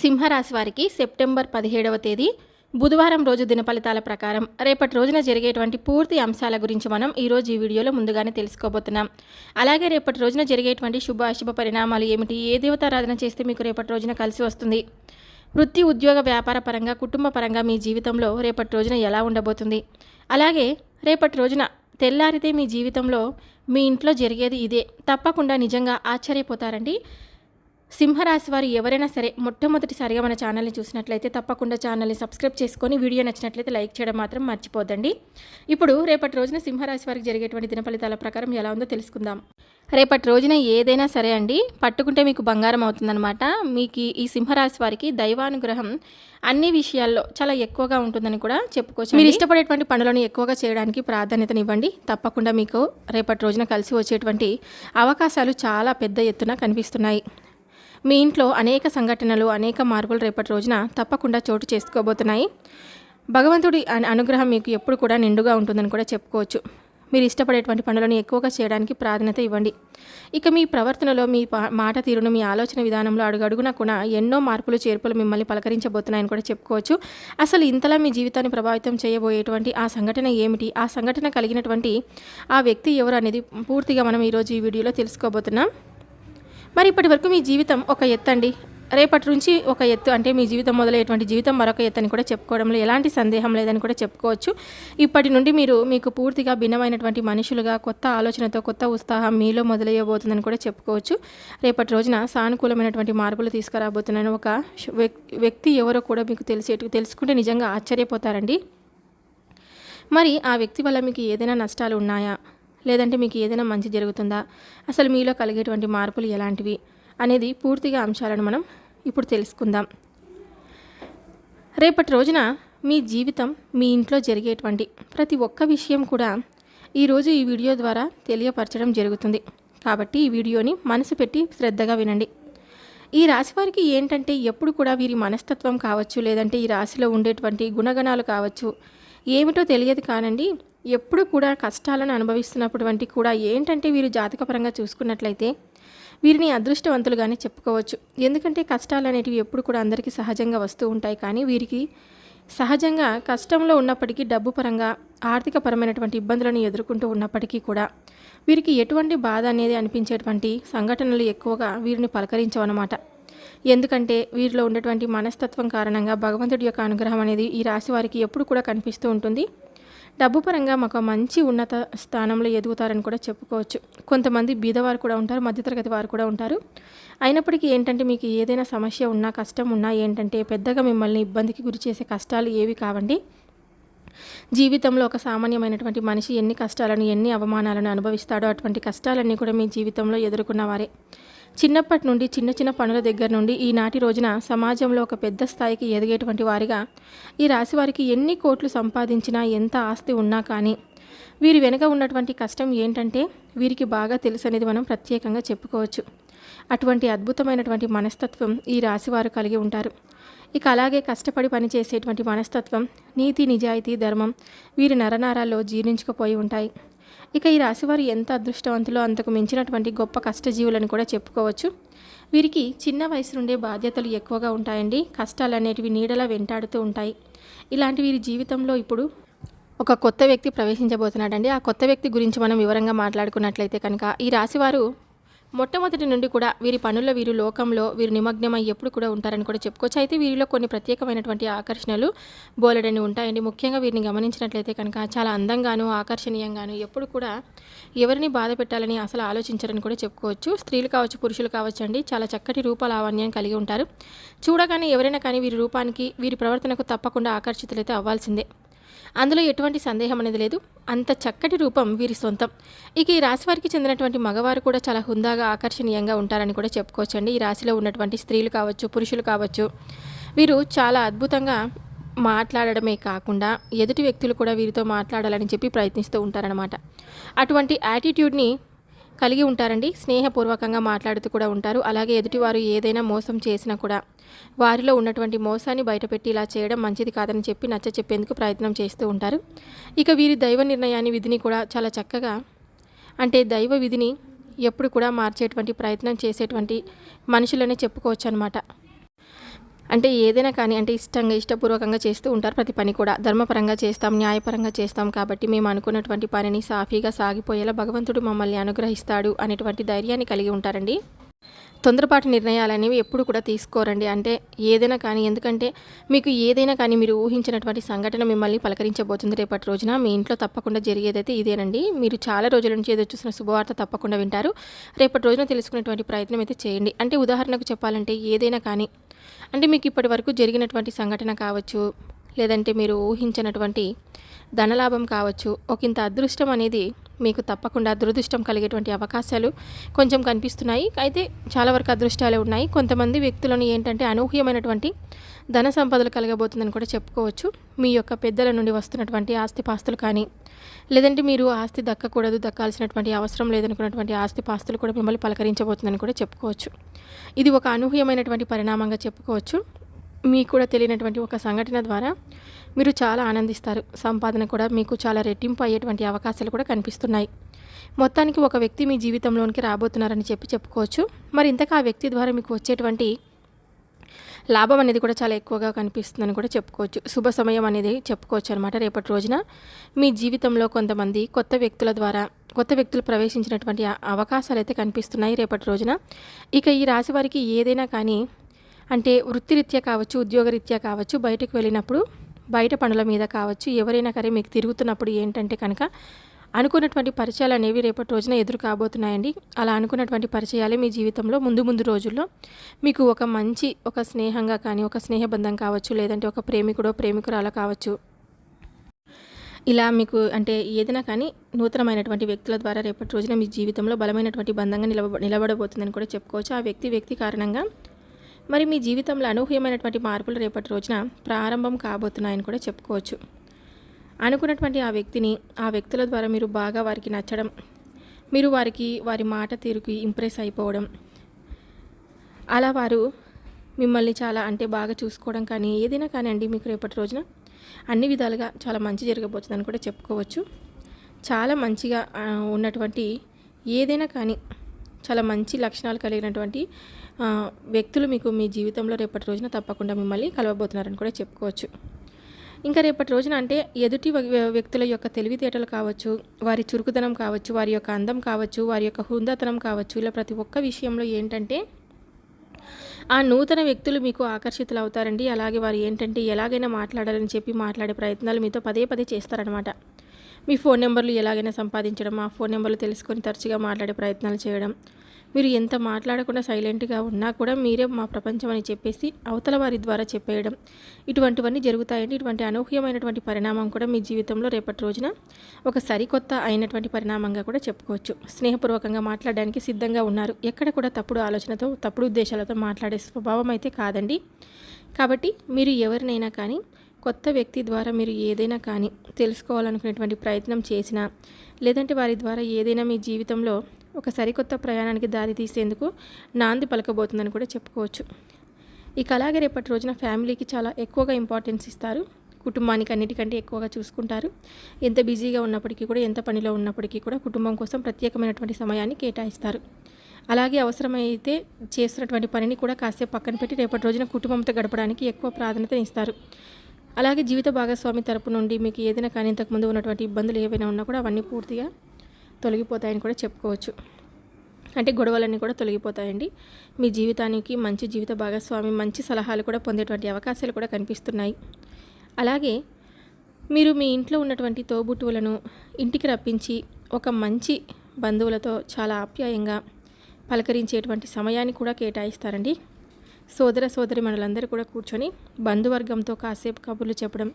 సింహరాశి వారికి సెప్టెంబర్ పదిహేడవ తేదీ బుధవారం రోజు దిన ఫలితాల ప్రకారం. రేపటి రోజున జరిగేటువంటి పూర్తి అంశాల గురించి మనం ఈరోజు ఈ వీడియోలో ముందుగానే తెలుసుకోబోతున్నాం. అలాగే రేపటి రోజున జరిగేటువంటి శుభ అశుభ పరిణామాలు ఏమిటి? ఏ దేవతారాధన చేస్తే మీకు రేపటి రోజున కలిసి వస్తుంది? వృత్తి ఉద్యోగ వ్యాపార పరంగా కుటుంబ పరంగా మీ జీవితంలో రేపటి రోజున ఎలా ఉండబోతుంది? అలాగే రేపటి రోజున తెల్లారితే మీ జీవితంలో మీ ఇంట్లో జరిగేది ఇదే. తప్పకుండా నిజంగా ఆశ్చర్యపోతారండి. సింహరాశి వారు ఎవరైనా సరే మొట్టమొదటిసారిగా మన ఛానల్ని చూసినట్లయితే తప్పకుండా ఛానల్ని సబ్స్క్రైబ్ చేసుకొని వీడియో నచ్చినట్లయితే లైక్ చేయడం మాత్రం మర్చిపోదండి ఇప్పుడు రేపటి రోజున సింహరాశి వారికి జరిగేటువంటి దినఫలితాల ప్రకారం ఎలా ఉందో తెలుసుకుందాం. రేపటి రోజున ఏదైనా సరే అండి పట్టుకుంటే మీకు బంగారం అవుతుందన్నమాట. మీకు ఈ సింహరాశి వారికి దైవానుగ్రహం అన్ని విషయాల్లో చాలా ఎక్కువగా ఉంటుందని కూడా చెప్పుకోవచ్చు మీరు ఇష్టపడేటువంటి పనులను ఎక్కువగా చేయడానికి ప్రాధాన్యతనివ్వండి. తప్పకుండా మీకు రేపటి రోజున కలిసి వచ్చేటువంటి అవకాశాలు చాలా పెద్ద ఎత్తున కనిపిస్తున్నాయి. మీ ఇంట్లో అనేక సంఘటనలు అనేక మార్పులు రేపటి రోజున తప్పకుండా చోటు చేసుకోబోతున్నాయి. భగవంతుడి అనుగ్రహం మీకు ఎప్పుడు కూడా నిండుగా ఉంటుందని కూడా చెప్పుకోవచ్చు. మీరు ఇష్టపడేటువంటి పనులను ఎక్కువగా చేయడానికి ప్రాధాన్యత ఇవ్వండి. ఇక మీ ప్రవర్తనలో మీ పా- మాట తీరును మీ ఆలోచన విధానంలో అడుగడుగునా కూడా ఎన్నో మార్పులు చేర్పులు మిమ్మల్ని పలకరించబోతున్నాయని కూడా చెప్పుకోవచ్చు. అసలు ఇంతలా మీ జీవితాన్ని ప్రభావితం చేయబోయేటువంటి ఆ సంఘటన ఏమిటి? ఆ సంఘటన కలిగినటువంటి ఆ వ్యక్తి ఎవరు అనేది పూర్తిగా మనం ఈరోజు ఈ వీడియోలో తెలుసుకోబోతున్నాం. మరి ఇప్పటి వరకు మీ జీవితం ఒక ఎత్తు అండి. రేపటి నుంచి ఒక ఎత్తు అంటే మీ జీవితం మొదలయ్యేటువంటి జీవితం మరొక ఎత్తు అని కూడా చెప్పుకోవడంలో ఎలాంటి సందేహం లేదని కూడా చెప్పుకోవచ్చు. ఇప్పటి నుండి మీరు మీకు పూర్తిగా భిన్నమైనటువంటి మనుషులుగా కొత్త ఆలోచనతో కొత్త ఉత్సాహం మీలో మొదలయ్యబోతుందని కూడా చెప్పుకోవచ్చు. రేపటి రోజున సానుకూలమైనటువంటి మార్పులు తీసుకురాబోతున్నాను. ఒక వ్యక్తి ఎవరో కూడా మీకు తెలిసే తెలుసుకుంటే నిజంగా ఆశ్చర్యపోతారండి. మరి ఆ వ్యక్తి వల్ల మీకు ఏదైనా నష్టాలు ఉన్నాయా? లేదంటే మీకు ఏదైనా మంచి జరుగుతుందా? అసలు మీలో కలిగేటువంటి మార్పులు ఎలాంటివి? అనేది పూర్తిగా అంశాలను మనం ఇప్పుడు తెలుసుకుందాం. రేపటి రోజున మీ జీవితం మీ ఇంట్లో జరిగేటువంటి ప్రతి ఒక్క విషయం కూడా ఈరోజు ఈ వీడియో ద్వారా తెలియపరచడం జరుగుతుంది. కాబట్టి ఈ వీడియోని మనసు పెట్టి శ్రద్ధగా వినండి. ఈ రాశి వారికి ఏంటంటే ఎప్పుడు కూడా వీరి మనస్తత్వం కావచ్చు లేదంటే ఈ రాశిలో ఉండేటువంటి గుణగణాలు కావచ్చు ఏమిటో తెలియదు కానండి ఎప్పుడు కూడా కష్టాలను అనుభవిస్తున్నటువంటి కూడా ఏంటంటే వీరు జాతకపరంగా చూసుకున్నట్లయితే వీరిని అదృష్టవంతులుగానే చెప్పుకోవచ్చు. ఎందుకంటే కష్టాలు అనేటివి ఎప్పుడు కూడా అందరికీ సహజంగా వస్తూ ఉంటాయి. కానీ వీరికి సహజంగా కష్టంలో ఉన్నప్పటికీ డబ్బు పరంగా ఆర్థిక పరమైనటువంటి ఇబ్బందులను ఎదుర్కొంటూ ఉన్నప్పటికీ కూడా వీరికి ఎటువంటి బాధ అనేది అనిపించేటువంటి సంఘటనలు ఎక్కువగా వీరిని పలకరించవన్నమాట. ఎందుకంటే వీరిలో ఉండేటువంటి మనస్తత్వం కారణంగా భగవంతుడి యొక్క అనుగ్రహం అనేది ఈ రాశి వారికి ఎప్పుడు కూడా కనిపిస్తూ ఉంటుంది. డబ్బు పరంగా మాకు మంచి ఉన్నత స్థానంలో ఎదుగుతారని కూడా చెప్పుకోవచ్చు. కొంతమంది బీదవారు కూడా ఉంటారు మధ్యతరగతి వారు కూడా ఉంటారు. అయినప్పటికీ ఏంటంటే మీకు ఏదైనా సమస్య ఉన్నా కష్టం ఉన్నా ఏంటంటే పెద్దగా మిమ్మల్ని ఇబ్బందికి గురి చేసే కష్టాలు ఏవి కావండి. జీవితంలో ఒక సామాన్యమైనటువంటి మనిషి ఎన్ని కష్టాలను ఎన్ని అవమానాలను అనుభవిస్తాడో అటువంటి కష్టాలన్నీ కూడా మీ జీవితంలో ఎదుర్కొన్నవారే. చిన్నప్పటి నుండి చిన్న చిన్న పనుల దగ్గర నుండి ఈనాటి రోజున సమాజంలో ఒక పెద్ద స్థాయికి ఎదిగేటువంటి వారిగా ఈ రాశి వారికి ఎన్ని కోట్లు సంపాదించినా ఎంత ఆస్తి ఉన్నా కానీ వీరి వెనుక ఉన్నటువంటి కష్టం ఏంటంటే వీరికి బాగా తెలుసు అనేది మనం ప్రత్యేకంగా చెప్పుకోవచ్చు. అటువంటి అద్భుతమైనటువంటి మనస్తత్వం ఈ రాశివారు కలిగి ఉంటారు. ఇక అలాగే కష్టపడి పనిచేసేటువంటి మనస్తత్వం నీతి నిజాయితీ ధర్మం వీరి నరనారాల్లో జీర్ణించుకుపోయి ఉంటాయి. ఇక ఈ రాశివారు ఎంత అదృష్టవంతులో అంతకు మించినటువంటి గొప్ప కష్టజీవులని కూడా చెప్పుకోవచ్చు. వీరికి చిన్న వయసు నుండే బాధ్యతలు ఎక్కువగా ఉంటాయండి. కష్టాలు అనేటివి నీడలా వెంటాడుతూ ఉంటాయి. ఇలాంటి వీరి జీవితంలో ఇప్పుడు ఒక కొత్త వ్యక్తి ప్రవేశించబోతున్నాడండి. ఆ కొత్త వ్యక్తి గురించి మనం వివరంగా మాట్లాడుకున్నట్లయితే కనుక ఈ రాశివారు మొట్టమొదటి నుండి కూడా వీరి పనుల్లో వీరు లోకంలో వీరు నిమగ్నమై ఎప్పుడు కూడా ఉంటారని కూడా చెప్పుకోవచ్చు. అయితే వీరిలో కొన్ని ప్రత్యేకమైనటువంటి ఆకర్షణలు బోలెడని ఉంటాయండి. ముఖ్యంగా వీరిని గమనించినట్లయితే కనుక చాలా అందంగాను ఆకర్షణీయంగాను ఎప్పుడు కూడా ఎవరిని బాధ పెట్టాలని అసలు ఆలోచించరని కూడా చెప్పుకోవచ్చు. స్త్రీలు కావచ్చు పురుషులు కావచ్చు అండి చాలా చక్కటి రూప కలిగి ఉంటారు. చూడగానే ఎవరైనా కానీ వీరి రూపానికి వీరి ప్రవర్తనకు తప్పకుండా ఆకర్షితులైతే అవ్వాల్సిందే. అందులో ఎటువంటి సందేహం అనేది లేదు. అంత చక్కటి రూపం వీరి సొంతం. ఇక ఈ రాశి వారికి చెందినటువంటి మగవారు కూడా చాలా హుందాగా ఆకర్షణీయంగా ఉంటారని కూడా చెప్పుకోవచ్చండి. ఈ రాశిలో ఉన్నటువంటి స్త్రీలు కావచ్చు పురుషులు కావచ్చు వీరు చాలా అద్భుతంగా మాట్లాడడమే కాకుండా ఎదుటి వ్యక్తులు కూడా వీరితో మాట్లాడాలని చెప్పి ప్రయత్నిస్తూ ఉంటారనమాట అటువంటి యాటిట్యూడ్ని కలిగి ఉంటారండి. స్నేహపూర్వకంగా మాట్లాడుతూ కూడా ఉంటారు. అలాగే ఎదుటివారు ఏదైనా మోసం చేసినా కూడా వారిలో ఉన్నటువంటి మోసాన్ని బయటపెట్టి ఇలా చేయడం మంచిది కాదని చెప్పి నచ్చ చెప్పేందుకు ప్రయత్నం చేస్తూ ఉంటారు. ఇక వీరి దైవ నిర్ణయాన్ని విధిని కూడా చాలా చక్కగా అంటే దైవ విధిని ఎప్పుడు కూడా మార్చేటువంటి ప్రయత్నం చేసేటువంటి మనుషులనే చెప్పుకోవచ్చు అనమాట అంటే ఏదైనా కానీ అంటే ఇష్టంగా ఇష్టపూర్వకంగా చేస్తూ ఉంటారు ప్రతి పని కూడా. ధర్మపరంగా చేస్తాం న్యాయపరంగా చేస్తాం కాబట్టి మేము అనుకున్నటువంటి పనిని సాఫీగా సాగిపోయేలా భగవంతుడు మమ్మల్ని అనుగ్రహిస్తాడు అనేటువంటి ధైర్యాన్ని కలిగి ఉంటారండి. తొందరపాటు నిర్ణయాలు అనేవి ఎప్పుడు కూడా తీసుకోరండి. అంటే ఏదైనా కానీ ఎందుకంటే మీకు ఏదైనా కానీ మీరు ఊహించినటువంటి సంఘటన మిమ్మల్ని పలకరించబోతుంది రేపటి రోజున. మీ ఇంట్లో తప్పకుండా జరిగేదైతే ఇదేనండి. మీరు చాలా రోజుల నుంచి ఏదో చూసిన శుభవార్త తప్పకుండా వింటారు. రేపటి రోజున తెలుసుకునేటువంటి ప్రయత్నం అయితే చేయండి. అంటే ఉదాహరణకు చెప్పాలంటే ఏదైనా కానీ అంటే మీకు ఇప్పటి వరకు జరిగినటువంటి సంఘటన కావచ్చు లేదంటే మీరు ఊహించినటువంటి ధనలాభం కావచ్చు ఒక ఇంత అదృష్టం అనేది మీకు తప్పకుండా దురదృష్టం కలిగేటువంటి అవకాశాలు కొంచెం కనిపిస్తున్నాయి. అయితే చాలా వరకు అదృష్టాలే ఉన్నాయి. కొంతమంది వ్యక్తులను ఏంటంటే అనూహ్యమైనటువంటి ధన సంపదలు కలగబోతుందని కూడా చెప్పుకోవచ్చు. మీ యొక్క పెద్దల నుండి వస్తున్నటువంటి ఆస్తిపాస్తులు కానీ లేదంటే మీరు ఆస్తి దక్కకూడదు దక్కాల్సినటువంటి అవసరం లేదనుకున్నటువంటి ఆస్తిపాస్తులు కూడా మిమ్మల్ని పలకరించబోతుందని కూడా చెప్పుకోవచ్చు. ఇది ఒక అనూహ్యమైనటువంటి పరిణామంగా చెప్పుకోవచ్చు. మీకు కూడా తెలియనటువంటి ఒక సంఘటన ద్వారా మీరు చాలా ఆనందిస్తారు. సంపాదన కూడా మీకు చాలా రెట్టింపు అయ్యేటువంటి అవకాశాలు కూడా కనిపిస్తున్నాయి. మొత్తానికి ఒక వ్యక్తి మీ జీవితంలోనికి రాబోతున్నారని చెప్పి చెప్పుకోవచ్చు. మరి ఇంతకు ఆ వ్యక్తి ద్వారా మీకు వచ్చేటువంటి లాభం అనేది కూడా చాలా ఎక్కువగా కనిపిస్తుందని కూడా చెప్పుకోవచ్చు. శుభ సమయం అనేది చెప్పుకోవచ్చు అనమాట రేపటి రోజున. మీ జీవితంలో కొంతమంది కొత్త వ్యక్తుల ద్వారా కొత్త వ్యక్తులు ప్రవేశించినటువంటి అవకాశాలు అయితే కనిపిస్తున్నాయి రేపటి రోజున. ఇక ఈ రాశి వారికి ఏదైనా కానీ అంటే వృత్తిరీత్యా కావచ్చు ఉద్యోగరీత్యా కావచ్చు బయటకు వెళ్ళినప్పుడు బయట పనుల మీద కావచ్చు ఎవరైనా సరే మీకు తిరుగుతున్నప్పుడు ఏంటంటే కనుక అనుకున్నటువంటి పరిచయాలు అనేవి రేపటి రోజున ఎదురు కాబోతున్నాయండి. అలా అనుకున్నటువంటి పరిచయాలే మీ జీవితంలో ముందు ముందు రోజుల్లో మీకు ఒక మంచి ఒక స్నేహంగా కానీ ఒక స్నేహబంధం కావచ్చు లేదంటే ఒక ప్రేమికుడో ప్రేమికురాల కావచ్చు. ఇలా మీకు అంటే ఏదైనా కానీ నూతనమైనటువంటి వ్యక్తుల ద్వారా రేపటి రోజున మీ జీవితంలో బలమైనటువంటి బంధంగా నిలబ నిలబడబోతుందని కూడా చెప్పుకోవచ్చు. ఆ వ్యక్తి వ్యక్తి కారణంగా మరి మీ జీవితంలో అనూహ్యమైనటువంటి మార్పులు రేపటి రోజున ప్రారంభం కాబోతున్నాయని కూడా చెప్పుకోవచ్చు. అనుకున్నటువంటి ఆ వ్యక్తిని ఆ వ్యక్తుల ద్వారా మీరు బాగా వారికి నచ్చడం మీరు వారికి వారి మాట తీరుకి ఇంప్రెస్ అయిపోవడం అలా వారు మిమ్మల్ని చాలా అంటే బాగా చూసుకోవడం కానీ ఏదైనా కానీ అండి మీకు రేపటి రోజున అన్ని విధాలుగా చాలా మంచి జరగబోతుందని కూడా చెప్పుకోవచ్చు. చాలా మంచిగా ఉన్నటువంటి ఏదైనా కానీ చాలా మంచి లక్షణాలు కలిగినటువంటి వ్యక్తులు మీకు మీ జీవితంలో రేపటి రోజున తప్పకుండా మిమ్మల్ని కలవబోతున్నారని కూడా చెప్పుకోవచ్చు. ఇంకా రేపటి రోజున అంటే ఎదుటి వ్యక్తుల యొక్క తెలివితేటలు కావచ్చు వారి చురుకుదనం కావచ్చు వారి యొక్క అందం కావచ్చు వారి యొక్క హృందతనం కావచ్చు ఇలా ప్రతి ఒక్క విషయంలో ఏంటంటే ఆ నూతన వ్యక్తులు మీకు ఆకర్షితులు అవుతారండి. అలాగే వారు ఏంటంటే ఎలాగైనా మాట్లాడాలని చెప్పి మాట్లాడే ప్రయత్నాలు మీతో పదే పదే చేస్తారనమాట మీ ఫోన్ నెంబర్లు ఎలాగైనా సంపాదించడం ఆ ఫోన్ నెంబర్లు తెలుసుకొని తరచుగా మాట్లాడే ప్రయత్నాలు చేయడం మీరు ఎంత మాట్లాడకుండా సైలెంట్గా ఉన్నా కూడా మీరే మా ప్రపంచం అని చెప్పేసి అవతల వారి ద్వారా చెప్పేయడం. ఇటువంటివన్నీ జరుగుతాయండి. ఇటువంటి అనూహ్యమైనటువంటి పరిణామం కూడా మీ జీవితంలో రేపటి రోజున ఒక సరికొత్త అయినటువంటి పరిణామంగా కూడా చెప్పుకోవచ్చు. స్నేహపూర్వకంగా మాట్లాడడానికి సిద్ధంగా ఉన్నారు. ఎక్కడ కూడా తప్పుడు ఆలోచనతో తప్పుడు ఉద్దేశాలతో మాట్లాడే స్వభావం అయితే కాదండి. కాబట్టి మీరు ఎవరినైనా కానీ కొత్త వ్యక్తి ద్వారా మీరు ఏదైనా కానీ తెలుసుకోవాలనుకునేటువంటి ప్రయత్నం చేసినా లేదంటే వారి ద్వారా ఏదైనా మీ జీవితంలో ఒక సరికొత్త ప్రయాణానికి దారి తీసేందుకు నాంది పలకబోతుందని కూడా చెప్పుకోవచ్చు. ఇక అలాగే రేపటి రోజున ఫ్యామిలీకి చాలా ఎక్కువగా ఇంపార్టెన్స్ ఇస్తారు. కుటుంబానికి అన్నిటికంటే ఎక్కువగా చూసుకుంటారు. ఎంత బిజీగా ఉన్నప్పటికీ కూడా ఎంత పనిలో ఉన్నప్పటికీ కూడా కుటుంబం కోసం ప్రత్యేకమైనటువంటి సమయాన్ని కేటాయిస్తారు. అలాగే అవసరమైతే చేస్తున్నటువంటి పనిని కూడా కాసేపు పక్కన పెట్టి రేపటి రోజున కుటుంబంతో గడపడానికి ఎక్కువ ప్రాధాన్యత ఇస్తారు. అలాగే జీవిత భాగస్వామి తరపు నుండి మీకు ఏదైనా కానీ ఇంతకుముందు ఉన్నటువంటి ఇబ్బందులు ఏవైనా ఉన్నా కూడా అవన్నీ పూర్తిగా తొలగిపోతాయని కూడా చెప్పుకోవచ్చు. అంటే గొడవలన్నీ కూడా తొలగిపోతాయండి. మీ జీవితానికి మంచి జీవిత భాగస్వామి మంచి సలహాలు కూడా పొందేటువంటి అవకాశాలు కూడా కనిపిస్తున్నాయి. అలాగే మీరు మీ ఇంట్లో ఉన్నటువంటి తోబుట్టువులను ఇంటికి రప్పించి ఒక మంచి బంధువులతో చాలా ఆప్యాయంగా పలకరించేటువంటి సమయాన్ని కూడా కేటాయిస్తారండి. సోదర సోదరి మనలందరూ కూడా కూర్చొని బంధువర్గంతో కాసేపు కబుర్లు చెప్పడం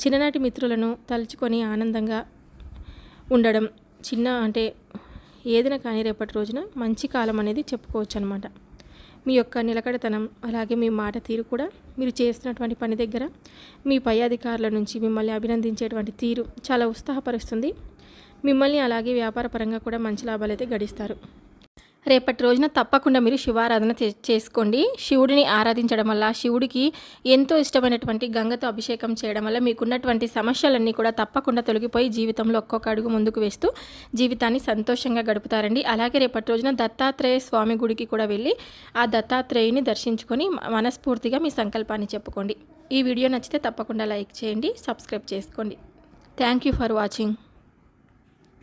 చిన్ననాటి మిత్రులను తలుచుకొని ఆనందంగా ఉండడం చిన్న అంటే ఏదైనా కానీ రేపటి రోజున మంచి కాలం అనేది చెప్పుకోవచ్చు అనమాట మీ యొక్క నిలకడతనం అలాగే మీ మాట తీరు కూడా మీరు చేస్తున్నటువంటి పని దగ్గర మీ పై అధికారుల నుంచి మిమ్మల్ని అభినందించేటువంటి తీరు చాలా ఉత్సాహపరుస్తుంది. మిమ్మల్ని అలాగే వ్యాపార పరంగా కూడా మంచి లాభాలు అయితే గడిస్తారు. రేపటి రోజున తప్పకుండా మీరు శివారాధన చేసుకోండి. శివుడిని ఆరాధించడం వల్ల శివుడికి ఎంతో ఇష్టమైనటువంటి గంగతో అభిషేకం చేయడం వల్ల మీకున్నటువంటి సమస్యలన్నీ కూడా తప్పకుండా తొలగిపోయి జీవితంలో ఒక్కొక్క అడుగు ముందుకు వేస్తూ జీవితాన్ని సంతోషంగా గడుపుతారండి. అలాగే రేపటి రోజున దత్తాత్రేయ స్వామి గుడికి కూడా వెళ్ళి ఆ దత్తాత్రేయుని దర్శించుకొని మనస్ఫూర్తిగా మీ సంకల్పాన్ని చెప్పుకోండి. ఈ వీడియో నచ్చితే తప్పకుండా లైక్ చేయండి సబ్స్క్రైబ్ చేసుకోండి. Thank you for watching.